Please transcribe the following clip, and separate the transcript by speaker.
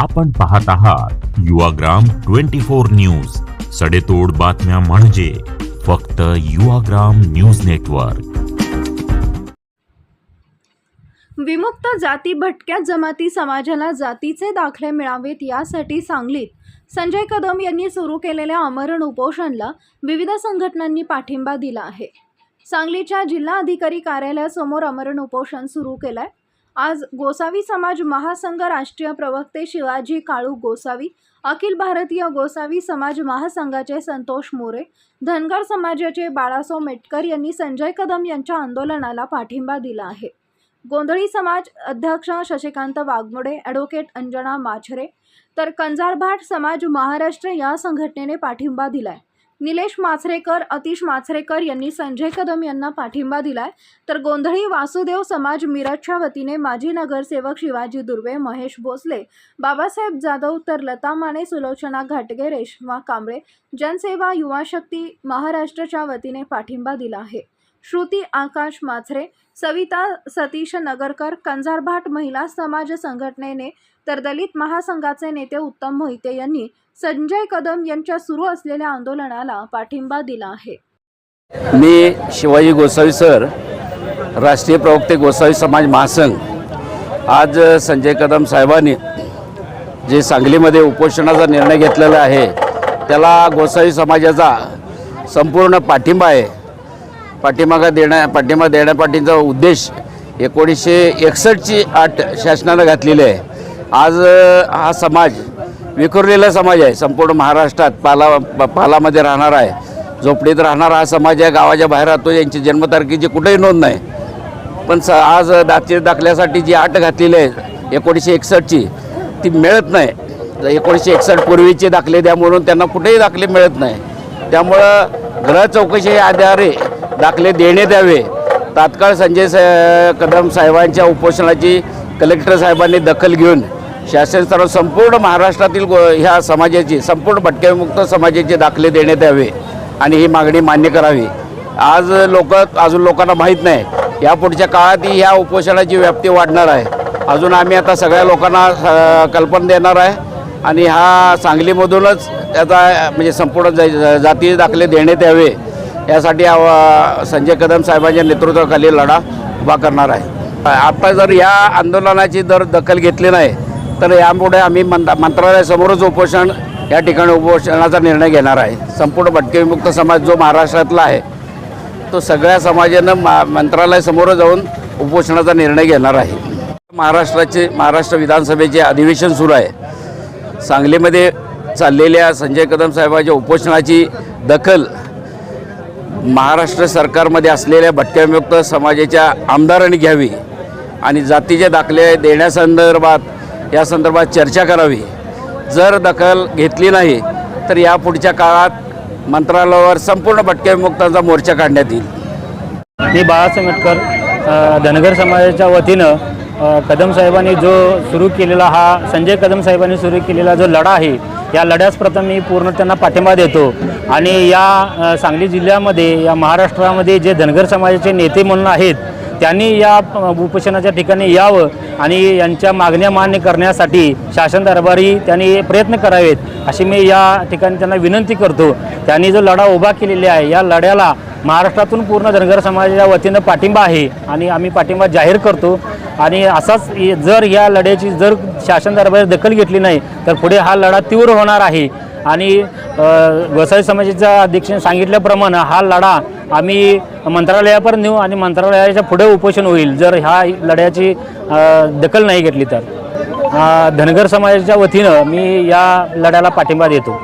Speaker 1: आपण पाहत आहात युवाग्राम ट्वेंटी फोर न्यूज. सडेतोड बातम्या म्हणजे फक्त युवाग्राम न्यूज नेटवर्क.
Speaker 2: विमुक्त जाती भटक्या जमाती समाजाला जातीचे दाखले मिळावेत यासाठी सांगलीत संजय कदम यांनी सुरू केलेल्या आमरण उपोषणला विविध संघटनांनी पाठिंबा दिला आहे. सांगलीच्या जिल्हा अधिकारी कार्यालयासमोर आमरण उपोषण सुरू केलंय. आज गोसावी समाज महासंघ राष्ट्रीय प्रवक्ते शिवाजी काळू गोसावी अखिल भारतीय गोसावी समाज महासंघाचे संतोष मोरे धनगर समाजाचे बाळासाव मेटकर यांनी संजय कदम यांच्या आंदोलनाला पाठिंबा दिला आहे. गोंधळी समाज अध्यक्ष शशिकांत वाघमोडे ॲडव्होकेट अंजना माछरे तर कंजारभाट समाज महाराष्ट्र या संघटनेने पाठिंबा दिलाय. निलेश माचरेकर अतिश माचरेकर यांनी संजय कदम यांना पाठिंबा दिलाय. तर गोंधळी वासुदेव समाज मिरजच्या वतीने माजी नगरसेवक शिवाजी दुर्वे महेश भोसले बाबासाहेब जाधव तर लता माने सुलोचना घाटगे रेश्मा कांबळे जनसेवा युवा शक्ती महाराष्ट्रच्या वतीने पाठिंबा दिला आहे. श्रुती आकाश माथरे सविता सतीश नगरकर कंजारभाट महिला समाज संघटनेने तर दलित महासंघाचे नेते उत्तम मोहिते यांनी संजय कदम यांच्या सुरू असलेल्या आंदोलनाला पाठिंबा दिला आहे.
Speaker 3: मी शिवाजी गोसावी सर राष्ट्रीय प्रवक्ते गोसावी समाज महासंघ आज संजय कदम साहेबांनी जे सांगलीमध्ये उपोषणाचा निर्णय घेतलेला आहे त्याला गोसावी समाजाचा संपूर्ण पाठिंबा आहे. पाठिंबा देण्या पाठिंबा देण्यापाठीचा उद्देश एकोणीसशे एकसष्टची आठ शासनानं घातलेली आहे. आज हा समाज विखुरलेला समाज आहे. संपूर्ण महाराष्ट्रात पाला प- पालामध्ये राहणार आहे. झोपडीत राहणारा हा समाज आहे. गावाच्या बाहेर राहतो यांची जन्मतारखेची कुठेही नोंद नाही. पण स आज दाती दाखल्यासाठी जी आट घातलेली आहे एकोणीसशे एकसष्टची ती मिळत नाही. एकोणीसशे एकसष्ट पूर्वीचे दाखले द्या म्हणून त्यांना कुठेही दाखले मिळत नाही. त्यामुळं ग्रह चौकशी आधारे दाखले देणे द्यावे. तात्काळ संजय सा कदम साहेबांच्या उपोषणाची कलेक्टर साहेबांनी दखल घेऊन शासन स्तरावर संपूर्ण महाराष्ट्रातील गो ह्या समाजाची संपूर्ण भटक्यामुक्त समाजाचे दाखले देण्यात यावे आणि ही मागणी मान्य करावी. आज लोक अजून लोकांना माहीत नाही या पुढच्या काळातही ह्या उपोषणाची व्याप्ती वाढणार आहे. अजून आम्ही आता सगळ्या लोकांना कल्पना देणार आहे आणि हा सांगलीमधूनच त्याचा म्हणजे संपूर्ण ज- जाती दाखले देण्यात यावे. यासाठी संजय कदम साहेबांच्या नेतृत्वाखाली लढा उभा करणार आहे. आता जर या आंदोलनाची जर दखल घेतली नाही तर यामुळे आम्ही मंत मंत्रालयासमोरच उपोषण या ठिकाणी उपोषणाचा निर्णय घेणार आहे. संपूर्ण भटकेविमुक्त समाज जो महाराष्ट्रातला आहे तो सगळ्या समाजानं मा मंत्रालयासमोर जाऊन उपोषणाचा निर्णय घेणार आहे. महाराष्ट्राचे महाराष्ट्र विधानसभेचे अधिवेशन सुरू आहे. सांगलीमध्ये चाललेल्या संजय कदम साहेबांच्या उपोषणाची दखल महाराष्ट्र सरकारमध्ये असलेल्या भटक्याविमुक्त समाजाच्या आमदारांनी घ्यावी आणि जातीचे दाखले देण्यासंदर्भात या संदर्भात चर्चा करावी. जर दखल घेतली नाही तर या पुढच्या काळात मंत्रालयावर संपूर्ण भटक्याविमुक्तांचा मोर्चा काढण्यात येईल.
Speaker 4: मी बाळासाहेब आंबेडकर धनगर समाजाच्या वतीनं कदम साहेबांनी जो सुरू केलेला हा संजय कदम साहेबांनी सुरू केलेला जो लढा आहे या लढ्यास प्रथम मी पूर्ण त्यांना पाठिंबा देतो. आणि या सांगली जिल्ह्यामध्ये या महाराष्ट्रामध्ये जे धनगर समाजाचे नेते म्हणून आहेत त्यांनी या उपोषणाच्या ठिकाणी यावं आणि यांच्या मागण्या मान्य करण्यासाठी शासन दरबारी त्यांनी प्रयत्न करावेत अशी मी या ठिकाणी त्यांना विनंती करतो. त्यांनी जो लढा उभा केलेला आहे या लढ्याला महाराष्ट्रातून पूर्ण धनगर समाजाच्या वतीनं पाठिंबा आहे आणि आम्ही पाठिंबा जाहीर करतो. आणि असाच जर या लढ्याची जर शासन दरबारी दखल घेतली नाही तर पुढे हा लढा तीव्र होणार आहे. आणि अ, समाजाच्या अध्यक्षांनी सांगितल्याप्रमाणे हा लढा आम्ही मंत्रालयापर्यंत नेऊ आणि मंत्रालयाच्या पुढे उपोषण होईल. जर ह्या लढ्याची दखल नाही घेतली तर. धनगर समाजाच्या वतीनं मी या लढ्याला पाठिंबा देतो.